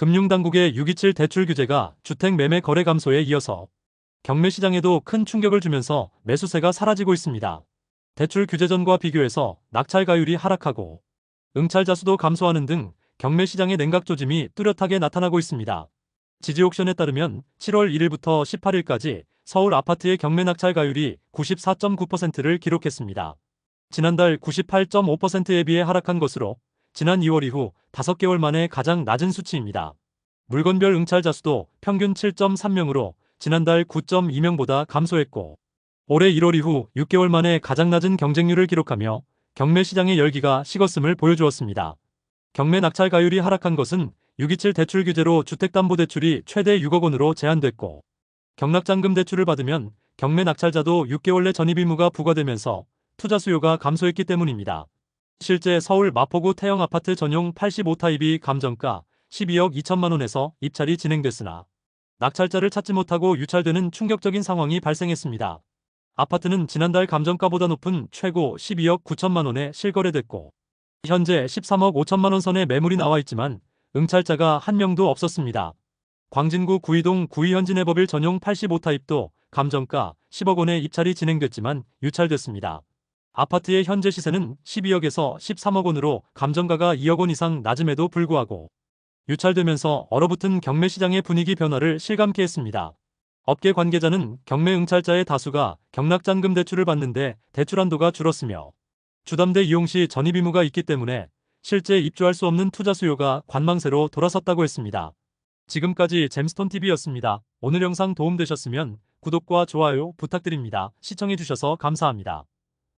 금융당국의 627 대출 규제가 주택 매매 거래 감소에 이어서 경매 시장에도 큰 충격을 주면서 매수세가 사라지고 있습니다. 대출 규제 전과 비교해서 낙찰가율이 하락하고 응찰자 수도 감소하는 등 경매 시장의 냉각 조짐이 뚜렷하게 나타나고 있습니다. 지지옥션에 따르면 7월 1일부터 18일까지 서울 아파트의 경매 낙찰가율이 94.9%를 기록했습니다. 지난달 98.5%에 비해 하락한 것으로 지난 2월 이후 5개월 만에 가장 낮은 수치입니다. 물건별 응찰자 수도 평균 7.3명으로 지난달 9.2명보다 감소했고 올해 1월 이후 6개월 만에 가장 낮은 경쟁률을 기록하며 경매 시장의 열기가 식었음을 보여주었습니다. 경매 낙찰 가율이 하락한 것은 627 대출 규제로 주택담보대출이 최대 6억 원으로 제한됐고 경락잔금 대출을 받으면 경매 낙찰자도 6개월 내 전입 의무가 부과되면서 투자 수요가 감소했기 때문입니다. 실제 서울 마포구 태형 아파트 전용 85타입이 감정가 12억 2천만 원에서 입찰이 진행됐으나 낙찰자를 찾지 못하고 유찰되는 충격적인 상황이 발생했습니다. 아파트는 지난달 감정가보다 높은 최고 12억 9천만 원에 실거래됐고 현재 13억 5천만 원 선의 매물이 나와 있지만 응찰자가 한 명도 없었습니다. 광진구 구이동 구이현진해법일 전용 85타입도 감정가 10억 원의 입찰이 진행됐지만 유찰됐습니다. 아파트의 현재 시세는 12억에서 13억 원으로 감정가가 2억 원 이상 낮음에도 불구하고 유찰되면서 얼어붙은 경매 시장의 분위기 변화를 실감케 했습니다. 업계 관계자는 경매 응찰자의 다수가 경락잔금 대출을 받는데 대출 한도가 줄었으며 주담대 이용 시 전입 의무가 있기 때문에 실제 입주할 수 없는 투자 수요가 관망세로 돌아섰다고 했습니다. 지금까지 잼스톤TV였습니다. 오늘 영상 도움되셨으면 구독과 좋아요 부탁드립니다. 시청해주셔서 감사합니다.